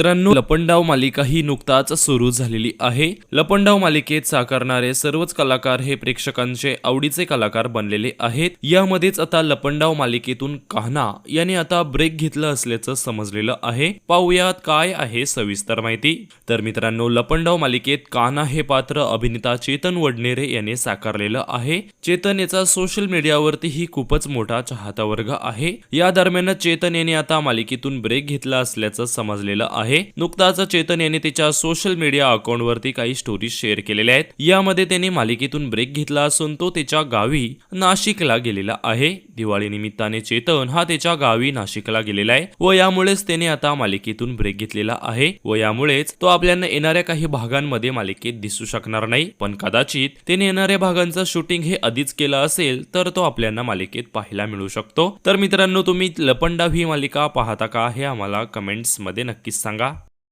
मित्रांनो लपंडाव मालिका ही नुकताच सुरू झालेली आहे. लपंडाव मालिकेत साकारणारे सर्वच कलाकार हे प्रेक्षकांचे आवडीचे कलाकार बनलेले आहेत. यामध्येच आता लपंडाव मालिकेतून कान्हा याने आता ब्रेक घेतला असल्याचं समजलेलं आहे. पाहुयात काय आहे सविस्तर माहिती. तर मित्रांनो लपंडाव मालिकेत कान्हा हे पात्र अभिनेता चेतन वडनेरे याने साकारलेलं आहे. चेतन याचा सोशल मीडियावरती ही खूपच मोठा चाहता वर्ग आहे. या दरम्यान चेतन याने आता मालिकेतून ब्रेक घेतला असल्याचं समजलेलं आहे. नुकताच चेतन याने त्याच्या सोशल मीडिया अकाउंटवरती काही स्टोरीज शेअर केलेल्या आहेत. यामध्ये त्याने मालिकेतून ब्रेक घेतला असून तो त्याच्या गावी नाशिकला गेलेला आहे. दिवाळी निमित्ताने चेतन हा त्याच्या गावी नाशिकला गेलेला आहे व यामुळेच त्याने आता मालिकेतून ब्रेक घेतलेला आहे व यामुळेच तो आपल्याला येणाऱ्या काही भागांमध्ये मालिकेत दिसू शकणार नाही. पण कदाचित त्याने येणाऱ्या भागांचं शूटिंग हे आधीच केलं असेल तर तो आपल्याला मालिकेत पाहायला मिळू शकतो. तर मित्रांनो तुम्ही लपंडाव ही मालिका पाहता का हे आम्हाला कमेंट्समध्ये नक्कीच सांगा. 건가?